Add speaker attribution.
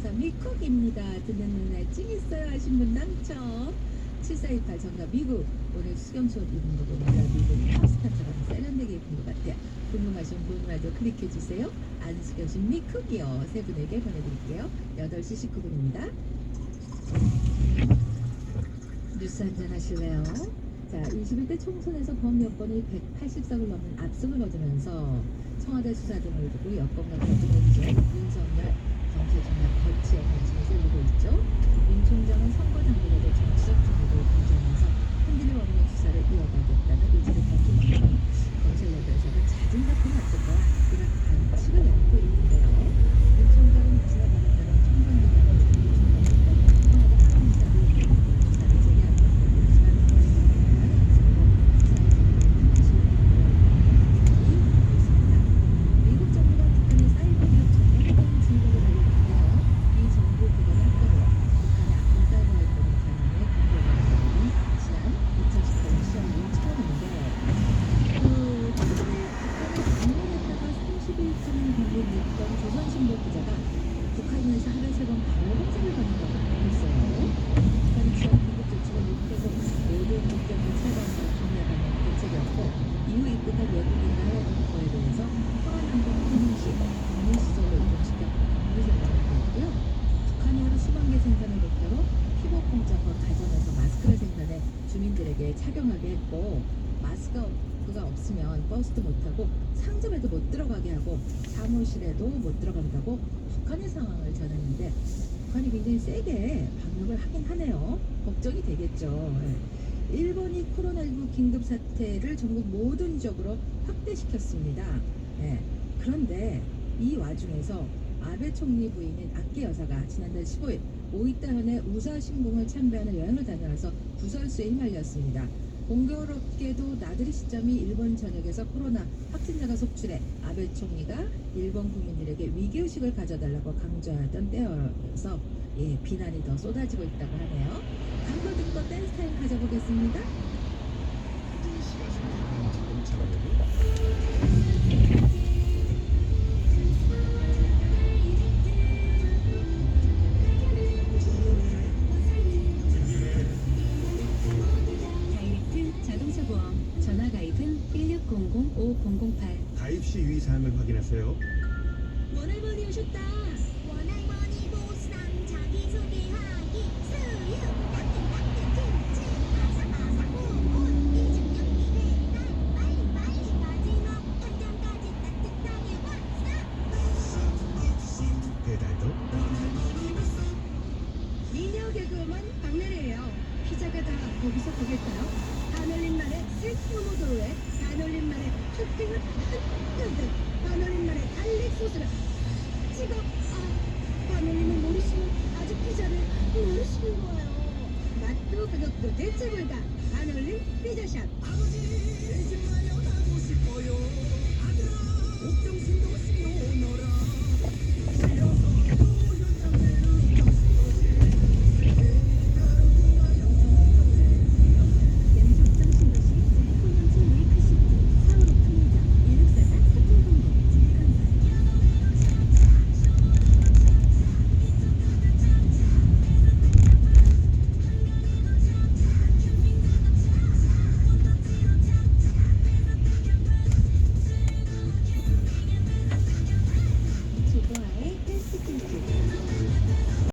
Speaker 1: 감사합니다. 듣는 눈에 찡 있어요 하신 분 당첨. 7428 정답 미국. 오늘 수경촌 입은 거 보니까 미국 팝스타처럼 세련되게 입은 것 같아요. 궁금하신 분 마저 클릭해 주세요. 안수경 씨 미쿡이요. 세 분에게 보내드릴게요. 8시 19분입니다. 뉴스 한잔 하실래요? 자, 21대 총선에서 범 여권이 180석을 넘는 압승을 거두면서 청와대 수사 등을 두고 여권과 갈등을 빚은 윤석열 전략 거치에 관심을 쏠리고 있죠. 윤 총장은 선거 당일에도 정치적 중립을 강조하면서 흔들림 없는 수사를 이어가겠다는 의지를 밝힌 만큼 검찰내부에서는 잦은 사건이 없을 거야 이런 관측을 내놓고 있는데요. 윤 총장은 지난번에 따른 총선 기간에 청와대 합동사를 수사를 제기하고 있지만 미국 정부가 북한의 사이버 위협 전면 주의를 하고 있는데요. 이 정부 기관의 합동으로 북한의 안사이버 활동을 겨냥해 공격을 하는 지난 2018년 10월 처음인데 그 최근에 북한을 방문했다가 30일쯤 방문했던 조선신보 기자가 북한에서 하루에 세번 바로 검색을 받는다고 했어요. 북한이 취한 긴급 조치를 못하고 모든 국경을 차단하고 중요하는 대책이었고 입국한 외국인과 해외거에 대해서 허가난동 통행시 국민시설로 이동시켜 법률 생활을 하였고요. 북한이 하루 수만 개 생산을 목표로 피복 공장과 가정에서 마스크를 생산해 주민들에게 착용하게 했고 마스크가 없으면 버스도 못 타고 상점에도 못 들어가게 하고 사무실에도 못 들어간다고 북한의 상황을 전했는데 북한이 굉장히 세게 방역을 하긴 하네요. 걱정이 되겠죠. 예. 일본이 코로나19 긴급 사태를 전국 모든 지역으로 확대시켰습니다. 예. 그런데 이 와중에서 아베 총리 부인인 아키 여사가 지난달 15일 오이타현의 우사신공을 참배하는 여행을 다녀와서 구설수에 휘말렸습니다. 공교롭게도 나들이 시점이 일본 전역에서 코로나 확진자가 속출해 아베 총리가 일본 국민들에게 위기의식을 가져달라고 강조하던 때여서 예, 비난이 더 쏟아지고 있다고 하네요. 광고 듣고 댄스 타임 가져보겠습니다.
Speaker 2: 다이렉트 자동차 보험 전화 가입은 1600-5008
Speaker 3: 가입 시 유의 사항을 확인하세요.
Speaker 1: 원할머니 오셨다.
Speaker 4: 다 거기서 거길까요? 반올림말에 스모모도로에 반올림말에 토핑을 한가득 반올림말에 갈릭 소스를 찍어. 아 반올림을 모르시면 아직 피자를 모르시는 거예요. 맛도 가격도 대체 불가 반올림 피자샵. 아버지